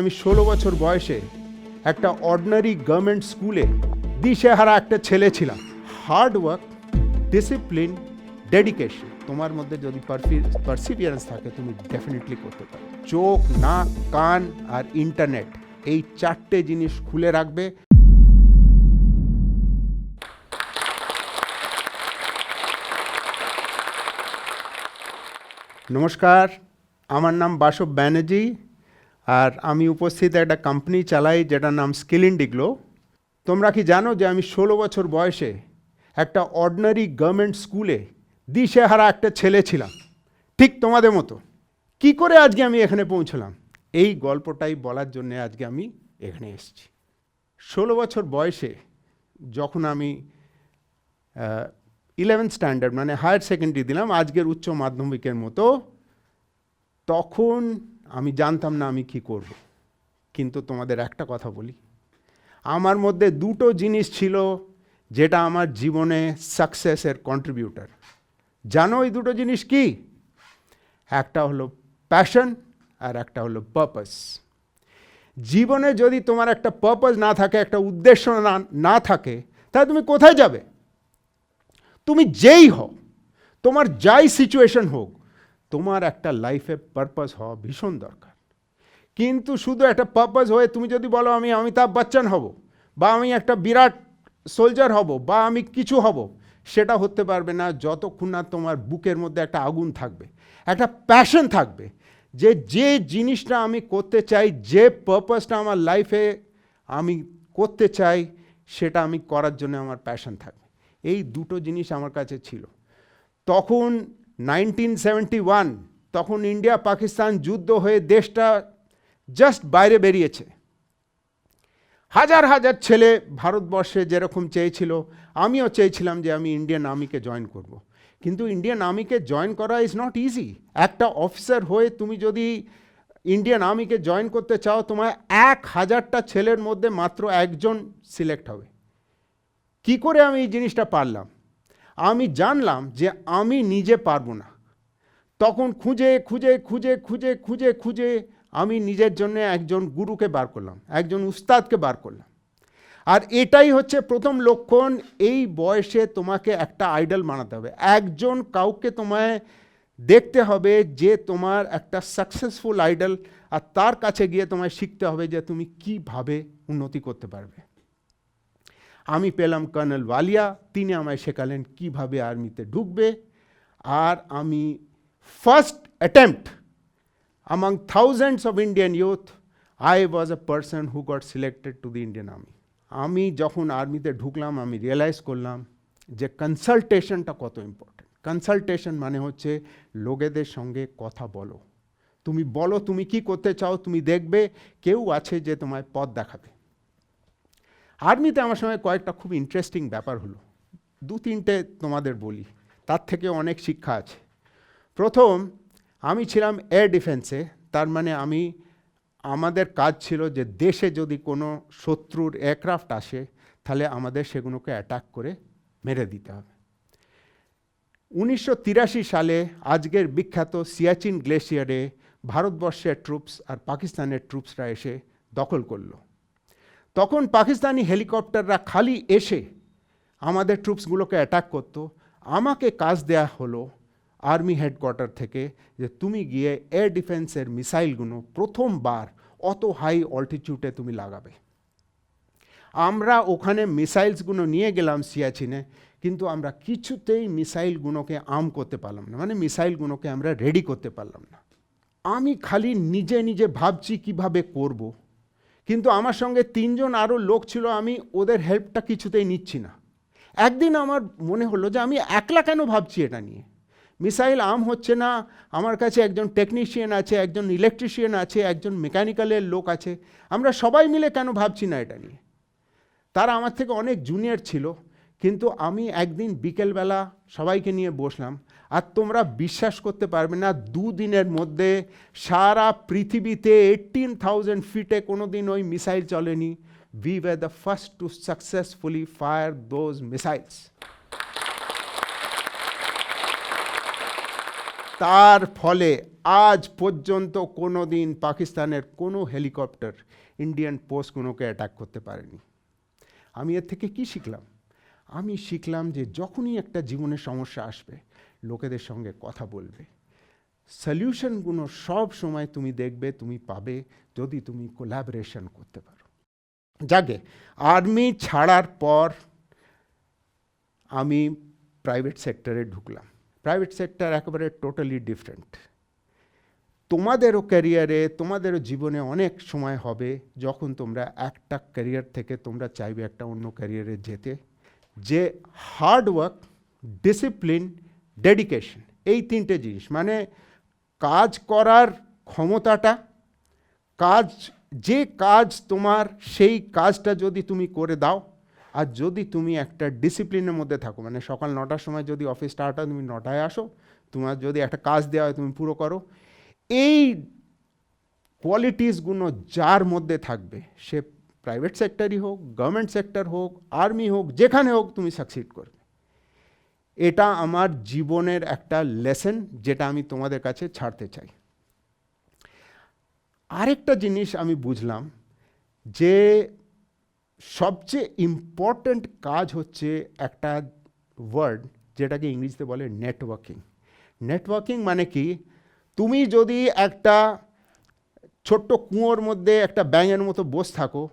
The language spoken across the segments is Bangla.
আমি ষোলো বছর বয়সে একটা অর্ডিনারি গভর্নমেন্ট স্কুলে দিশেহারা একটা ছেলে ছিলাম। হার্ড ওয়ার্ক ডিসিপ্লিন ডেডিকেশন তোমার মধ্যে যদি পারসিভিয়ারেন্স থাকে, তুমি ডেফিনেটলি করতে পারো। চোখ, নাক, কান আর ইন্টারনেট এই চারটে জিনিস খুলে রাখবে। নমস্কার, আমার নাম বাসব ব্যানার্জি। আর আমি উপস্থিত একটা কোম্পানি চালাই, যেটার নাম স্কিল ইন্ডিগ্লো তোমরা কি জানো যে আমি ষোলো বছর বয়সে একটা অর্ডিনারি গভর্নমেন্ট স্কুলে দিশেহারা একটা ছেলে ছিলাম। ঠিক তোমাদের মতো। কি করে আজকে আমি এখানে পৌঁছলাম? এই গল্পটাই বলার জন্য আজকে আমি এখানে এসেছি। ষোলো বছর বয়সে যখন আমি ইলেভেন্থ স্ট্যান্ডার্ড মানে হায়ার সেকেন্ডারি দিলাম, আজকের উচ্চ মাধ্যমিকের মতো, তখন আমি জানতাম না আমি কি করব। কিন্তু তোমাদের একটা কথা বলি। আমার মধ্যে দুটো জিনিস ছিল যেটা আমার জীবনে সাকসেসের কন্ট্রিবিউটার জানো এই দুটো জিনিস কি? একটা হলো প্যাশন আর একটা হলো পারপাস জীবনে যদি তোমার একটা পারপাস না থাকে, একটা উদ্দেশ্য না না থাকে, তাহলে তুমি কোথায় যাবে? তুমি যেই হও, তোমার যাই সিচুয়েশন হোক তোমার একটা লাইফে পারপাস হওয়া ভীষণ দরকার। কিন্তু শুধু একটা পারপাস হয়ে তুমি যদি বলো, আমি অমিতাভ বচ্চন হব বা আমি একটা বিরাট সোলজার হব বা আমি কিছু হব, সেটা হতে পারবে না যতক্ষণ না তোমার বুকের মধ্যে একটা আগুন থাকবে, একটা প্যাশন থাকবে যে যে জিনিসটা আমি করতে চাই, যে পারপাসটা আমার লাইফে আমি করতে চাই, সেটা আমি করার জন্য আমার প্যাশন থাকবে। এই দুটো জিনিস আমার কাছে ছিল। তখন নাইনটিন সেভেন্টি ওয়ান, তখন ইন্ডিয়া পাকিস্তান যুদ্ধ হয়ে দেশটা জাস্ট বাইরে বেরিয়েছে। হাজার হাজার ছেলে ভারতবর্ষে যেরকম চেয়েছিল, আমিও চেয়েছিলাম যে আমি ইন্ডিয়ান আর্মিকে জয়েন করব। কিন্তু ইন্ডিয়ান আর্মিকে জয়েন করা ইজ নট ইজি একটা অফিসার হয়ে তুমি যদি ইন্ডিয়ান আর্মিকে জয়েন করতে চাও তোমার এক হাজারটা ছেলের মধ্যে মাত্র একজন সিলেক্ট হবে। কি করে আমি এই জিনিসটা পারলাম? আমি জানলাম যে আমি নিজে পারব না। তখন খুঁজে খুঁজে খুঁজে খুঁজে খুঁজে খুঁজে আমি নিজের জন্য একজন গুরুকে বার করলাম, একজন উস্তাদকে বার করলাম। আর এটাই হচ্ছে প্রথম লক্ষণ, এই বয়সে তোমাকে একটা আইডল বানাতে হবে। একজন কাউকে তোমায় দেখতে হবে যে তোমার একটা সাকসেসফুল আইডল আর তার কাছে গিয়ে তোমায় শিখতে হবে যে তুমি কীভাবে উন্নতি করতে পারবে। আমি পেলাম কর্নেল ওয়ালিয়া, তিনি আমায় শেখালেন কীভাবে আর্মিতে ঢুকবে। আর আমি first attempt among thousands of Indian youth I was a person who got selected to the Indian army আমি যখন আর্মিতে ঢুকলাম, আমি রিয়েলাইজ করলাম যে কনসালটেশনটা কত ইম্পর্টেন্ট কনসালটেশন মানে হচ্ছে লোকেদের সঙ্গে কথা বলো। তুমি বলো তুমি কি করতে চাও, তুমি দেখবে কেউ আছে যে তোমায় পথ দেখাবে। আর্মিতে আমার সঙ্গে কয়েকটা খুব ইন্টারেস্টিং ব্যাপার হলো। দু তিনটে তোমাদের বলি, তার থেকে অনেক শিক্ষা আছে। প্রথম, আমি ছিলাম এয়ার ডিফেন্সে তার মানে আমি, আমাদের কাজ ছিল যে দেশে যদি কোনো শত্রুর এয়ারক্রাফট আসে, তাহলে আমাদের সেগুলোকে অ্যাটাক করে মেরে দিতে হবে। উনিশশো তিরাশি সালে আজকের বিখ্যাত সিয়াচিন গ্লেশিয়ারে ভারতবর্ষের ট্রুপস আর পাকিস্তানের ট্রুপসরা এসে দখল করল। তখন পাকিস্তানি হেলিকপ্টাররা খালি এসে আমাদের ট্রুপসগুলোকে অ্যাটাক করতো। আমাকে কাজ দেয়া হলো আর্মি হেডকোয়ার্টার থেকে যে তুমি গিয়ে এয়ার ডিফেন্সের মিসাইলগুলো প্রথমবার অত হাই অল্টিটিউডে তুমি লাগাবে। আমরা ওখানে মিসাইলসগুলো নিয়ে গেলাম সিয়াচিনে, কিন্তু আমরা কিছুতেই মিসাইলগুলোকে আম করতে পারলাম না। মানে মিসাইলগুলোকে আমরা রেডি করতে পারলাম না। আমি খালি নিজে নিজে ভাবছি কীভাবে করব। কিন্তু আমার সঙ্গে তিনজন আরও লোক ছিল, আমি ওদের হেল্পটা কিছুতেই নিচ্ছি না। একদিন আমার মনে হলো যে আমি একলা কেন ভাবছি এটা নিয়ে? মিসাইল আর্ম হচ্ছে না, আমার কাছে একজন টেকনিশিয়ান আছে, একজন ইলেকট্রিশিয়ান আছে, একজন মেকানিক্যালের লোক আছে, আমরা সবাই মিলে কেন ভাবছি না এটা নিয়ে? তারা আমার থেকে অনেক জুনিয়র ছিল, কিন্তু আমি একদিন বিকেলবেলা সবাইকে নিয়ে বসলাম আর তোমরা বিশ্বাস করতে পারবে না, দুদিনের মধ্যে সারা পৃথিবীতে এইটিন থাউজেন্ড ফিটে কোনো দিন ওই মিসাইল চলেনি। We were the first to successfully fire those missiles তার ফলে আজ পর্যন্ত কোনো দিন পাকিস্তানের কোনো হেলিকপ্টার ইন্ডিয়ান পোস্টগুলোকে অ্যাটাক করতে পারেনি। আমি এর থেকে কি শিখলাম? আমি শিখলাম যে যখনই একটা জীবনে সমস্যা আসবে লোকেদের সঙ্গে কথা বলবে। সলিউশনগুলো সব সময় তুমি দেখবে, তুমি পাবে যদি তুমি কোলাবোরেশন করতে পারো। যাকে আর্মি ছাড়ার পর আমি প্রাইভেট সেক্টরে ঢুকলাম। প্রাইভেট সেক্টর একেবারে টোটালি ডিফারেন্ট তোমাদেরও ক্যারিয়ারে তোমাদেরও জীবনে অনেক সময় হবে যখন তোমরা একটা ক্যারিয়ার থেকে তোমরা চাইবে একটা অন্য ক্যারিয়ারে যেতে। যে হার্ড ওয়ার্ক ডিসিপ্লিন ডেডিকেশন এই তিনটে জিনিস। মানে কাজ করার ক্ষমতাটা, কাজ, যে কাজ তোমার, সেই কাজটা যদি তুমি করে দাও, আর যদি তুমি একটা ডিসিপ্লিনের মধ্যে থাকো মানে সকাল নটার সময় যদি অফিস স্টার্ট হয়, তুমি নটায় আসো, তোমার যদি একটা কাজ দেওয়া হয়, তুমি পুরো করো, এই কোয়ালিটিসগুলো যার মধ্যে থাকবে, সে প্রাইভেট সেক্টরই হোক গভর্নমেন্ট সেক্টর হোক আর্মি হোক, যেখানে হোক, তুমি সাকসিড করবে। এটা আমার জীবনের একটা লেসন যেটা আমি তোমাদের কাছে ছাড়তে চাই। আরেকটা জিনিস আমি বুঝলাম যে সবচেয়ে ইম্পর্ট্যান্ট কাজ হচ্ছে একটা ওয়ার্ড যেটাকে ইংরেজিতে বলে নেটওয়ার্কিং নেটওয়ার্কিং মানে কি? তুমি যদি একটা ছোট্ট কুয়োর মধ্যে একটা ব্যাঙের মতো বসে থাকো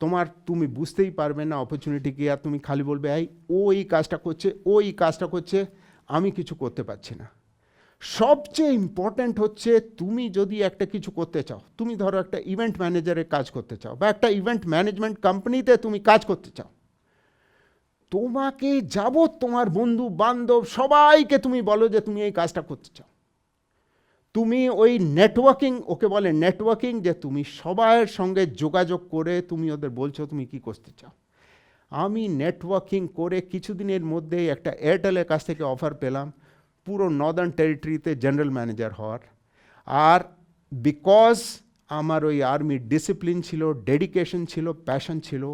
তোমার তুমি বুঝতেই পারবে না অপরচুনিটি কি, আর তুমি খালি বলবে, এই, ও এই কাজটা করছে, ও এই কাজটা করছে, আমি কিছু করতে পারছি না। সবচেয়ে ইম্পর্ট্যান্ট হচ্ছে তুমি যদি একটা কিছু করতে চাও, তুমি ধরো একটা ইভেন্ট ম্যানেজারের কাজ করতে চাও, বা একটা ইভেন্ট ম্যানেজমেন্ট কোম্পানিতে তুমি কাজ করতে চাও। তোমাকে যাবত তোমার বন্ধু বান্ধব সবাইকে তুমি বলো যে তুমি এই কাজটা করতে চাও। তুমি ওই নেটওয়ার্কিং ওকে বলে নেটওয়ার্কিং যে তুমি সবার সঙ্গে যোগাযোগ করে তুমি ওদের বলছো তুমি কি করতে চাও। আমি নেটওয়ার্কিং করে কিছুদিনের মধ্যেই একটা এয়ারটেলের কাছ থেকে অফার পেলাম, পুরো নর্দার্ন টেরিটরিতে জেনারেল ম্যানেজার হওয়ার। আর বিকজ আমার ওই আর্মির ডিসিপ্লিন ছিল ডেডিকেশন ছিল প্যাশন ছিল,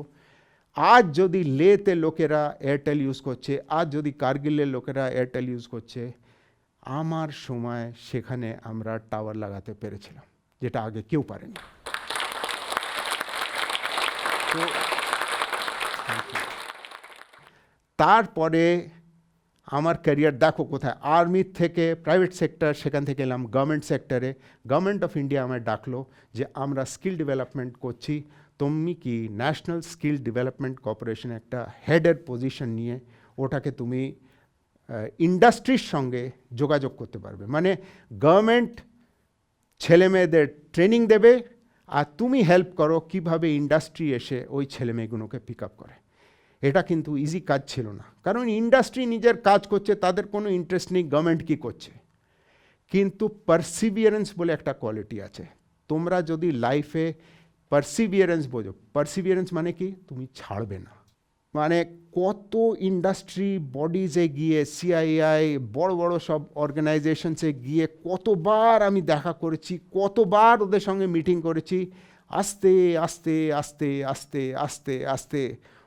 আজ যদি লেতে লোকেরা এয়ারটেল ইউজ করছে, আজ যদি কার্গিলের লোকেরা এয়ারটেল ইউজ করছে আমার সময় সেখানে আমরা টাওয়ার লাগাতে পেরেছিলাম, যেটা আগে কেউ পারেনি। তো তারপরে আমার ক্যারিয়ার দেখো কোথায় আর্মির থেকে প্রাইভেট সেক্টর সেখান থেকে এলাম গভর্নমেন্ট সেক্টরে গভর্নমেন্ট অফ ইন্ডিয়া আমায় ডাকলো যে, আমরা স্কিল ডেভেলপমেন্ট করছি। তুমি কি ন্যাশনাল স্কিল ডেভেলপমেন্ট কর্পোরেশন একটা হেডের পজিশন নিয়ে, ওটাকে তুমি ইন্ডাস্ট্রির সঙ্গে যোগাযোগ করতে পারবে। মানে গভর্নমেন্ট ছেলে মেয়েদের ট্রেনিং দেবে আর তুমি হেল্প করো কীভাবে ইন্ডাস্ট্রি এসে ওই ছেলে মেয়েগুলোকে পিক আপ করে। এটা কিন্তু ইজি কাজ ছিল না। কারণ ইন্ডাস্ট্রি নিজের কাজ করছে, তাদের কোনো ইন্টারেস্ট নেই গভর্নমেন্ট কী করছে। কিন্তু পারসিভিয়ারেন্স বলে একটা কোয়ালিটি আছে। তোমরা যদি লাইফে পারসিভিয়ারেন্স বোঝো পারসিভিয়ারেন্স মানে কি? তুমি ছাড়বে না। মানে কত ইন্ডাস্ট্রি বডিজে গিয়ে সিআইআই বড় বড় সব অর্গানাইজেশনসে গিয়ে কতবার আমি দেখা করেছি, কতবার ওদের সঙ্গে মিটিং করেছি, আস্তে আস্তে আস্তে আস্তে আস্তে আস্তে।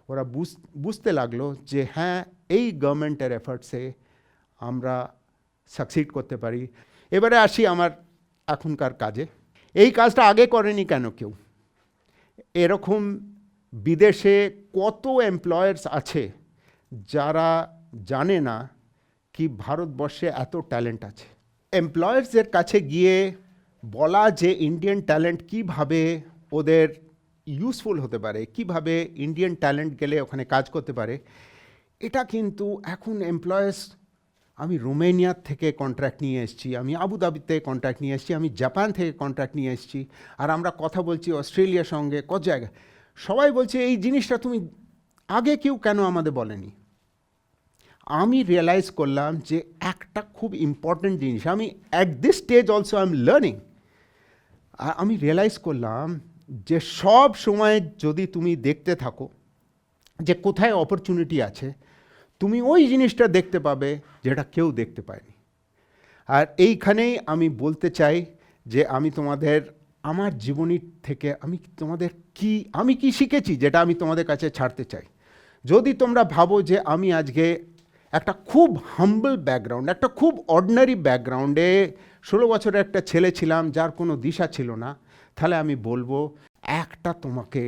ওরা বুঝ, বুঝতে লাগল যে হ্যাঁ এই গভর্নমেন্টের এফার্টসে আমরা সাকসিড করতে পারি। এবারে আসি আমার এখনকার কাজে। এই কাজটা আগে করেনি কেন কেউ? এরকম বিদেশে কত এমপ্লয়ার্স আছে যারা জানে না কি ভারতবর্ষে এত ট্যালেন্ট আছে? এমপ্লয়ার্সদের কাছে গিয়ে বলা যে ইন্ডিয়ান ট্যালেন্ট কীভাবে ওদের ইউজফুল হতে পারে, কীভাবে ইন্ডিয়ান ট্যালেন্ট গেলে ওখানে কাজ করতে পারে, এটা কিন্তু এখন এমপ্লয়ার্স আমি রোমেনিয়ার থেকে কন্ট্রাক্ট নিয়ে এসেছি, আমি আবুধাবিতে কন্ট্রাক্ট নিয়ে এসেছি, আমি জাপান থেকে কন্ট্রাক্ট নিয়ে এসেছি, আর আমরা কথা বলছি অস্ট্রেলিয়ার সঙ্গে, কত জায়গায় সবাই বলছে, এই জিনিসটা তুমি আগে কেউ কেন আমাদের বলেনি? আমি রিয়েলাইজ করলাম যে একটা খুব ইম্পর্ট্যান্ট জিনিস, আমি at this stage also I am learning আর আমি রিয়েলাইজ করলাম যে সব সময় যদি তুমি দেখতে থাকো যে কোথায় অপরচুনিটি আছে, তুমি ওই জিনিসটা দেখতে পাবে যেটা কেউ দেখতে পায়নি। আর এইখানেই আমি বলতে চাই যে আমি তোমাদের আমার জীবনীর থেকে আমি তোমাদের কি, আমি কি শিখেছি যেটা আমি তোমাদের কাছে ছাড়তে চাই? যদি তোমরা ভাবো যে আমি আজকে একটা খুব হাম্বল ব্যাকগ্রাউন্ড একটা খুব অর্ডিনারি ব্যাকগ্রাউন্ডে ষোলো বছরের একটা ছেলে ছিলাম, যার কোনো দিশা ছিল না, তাহলে আমি বলব একটা তোমাকে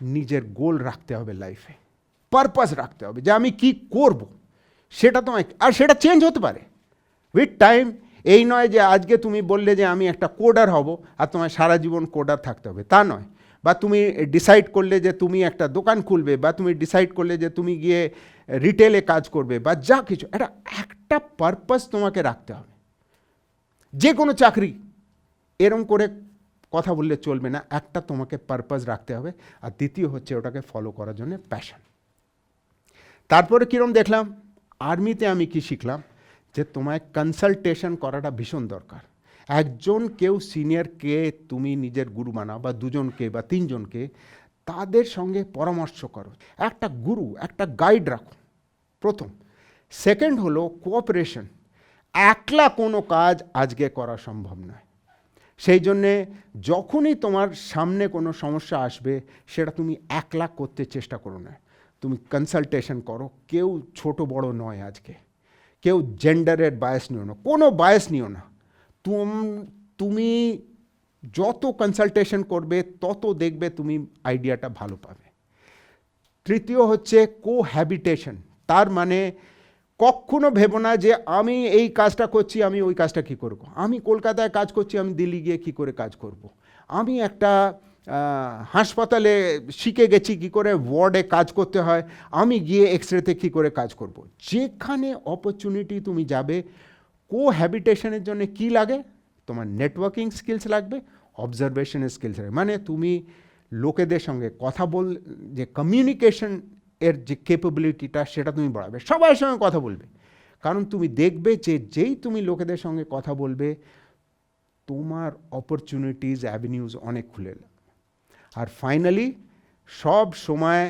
নিজের গোল রাখতে হবে লাইফে পারপাস রাখতে হবে যে আমি কি করব, সেটা তোমায়, আর সেটা চেঞ্জ হতে পারে। উইথ টাইম এই নয় যে আজকে তুমি বললে যে আমি একটা কোডার হব আর তোমায় সারা জীবন কোডার থাকতে হবে, তা নয়। বা তুমি ডিসাইড করলে যে তুমি একটা দোকান খুলবে বা তুমি ডিসাইড করলে যে তুমি গিয়ে রিটেলে কাজ করবে বা যা কিছু, এটা একটা পারপাস তোমাকে রাখতে হবে। যে কোনো চাকরি, এরম করে কথা বললে চলবে না, একটা তোমাকে পারপাস রাখতে হবে আর দ্বিতীয় হচ্ছে ওটাকে ফলো করার জন্য প্যাশন তারপরে কীরকম দেখলাম? আর্মিতে আমি কি শিখলাম? যে তোমায় কনসালটেশন করাটা ভীষণ দরকার। একজন কেউ সিনিয়রকে তুমি নিজের গুরু বানাও বা দুজনকে বা তিনজনকে, তাদের সঙ্গে পরামর্শ করো। একটা গুরু, একটা গাইড রাখো। প্রথম। সেকেন্ড হলো কোঅপারেশন একলা কোনো কাজ আজকে করা সম্ভব নয়। সেই জন্যে যখনই তোমার সামনে কোনো সমস্যা আসবে, সেটা তুমি একলা করতে চেষ্টা করো না। তুমি কনসালটেশন করো। কেউ ছোট বড় নয় আজকে। কেউ জেন্ডারের বায়াস নিও না কোনো বায়াস নিও না তুম তুমি যত কনসালটেশন করবে তত দেখবে তুমি আইডিয়াটা ভালো পাবে তৃতীয় হচ্ছে কোহ্যাবিটেশন তার মানে কখনো ভেবো না যে আমি এই কাজটা করছি আমি ওই কাজটা কী করব। আমি কলকাতায় কাজ করছি আমি দিল্লি গিয়ে কী করে কাজ করব। আমি একটা হাসপাতালে শিখে গেছি কী করে ওয়ার্ডে কাজ করতে হয় আমি গিয়ে এক্স রেতে কী করে কাজ করব। যেখানে অপরচুনিটি তুমি যাবে কো হ্যাবিটেশনের জন্য কী লাগে তোমার নেটওয়ার্কিং স্কিলস লাগবে অবজারভেশনের স্কিলস লাগবে মানে তুমি লোকেদের সঙ্গে কথা বল, যে কমিউনিকেশন এর যে ক্যাপাবিলিটিটা সেটা তুমি বাড়াবে সবার সঙ্গে কথা বলবে কারণ তুমি দেখবে যে যেই তুমি লোকেদের সঙ্গে কথা বলবে, তোমার অপরচুনিটিস অ্যাভিনিউজ অনেক খুলে। আর ফাইনালি সব সময়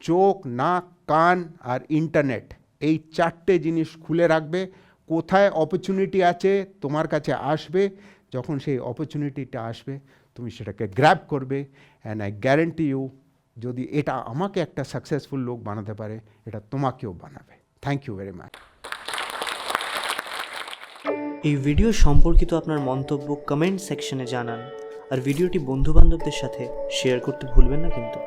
চোখ, নাক, কান আর ইন্টারনেট এই চারটে জিনিস খুলে রাখবে। কোথায় অপরচুনিটি আছে তোমার কাছে আসবে, যখন সেই অপরচুনিটিটা আসবে, তুমি সেটাকে গ্র্যাব করবে অ্যান্ড আই গ্যারেন্টি ইউ যদি এটা আমাকে একটা সাকসেসফুল লোক বানাতে পারে, এটা তোমাকেও বানাবে। থ্যাংক ইউ ভেরি মাচ এই ভিডিও সম্পর্কিত আপনার মন্তব্য কমেন্ট সেকশনে জানান। আর ভিডিওটি বন্ধুবান্ধবদের সাথে শেয়ার করতে ভুলবেন না কিন্তু।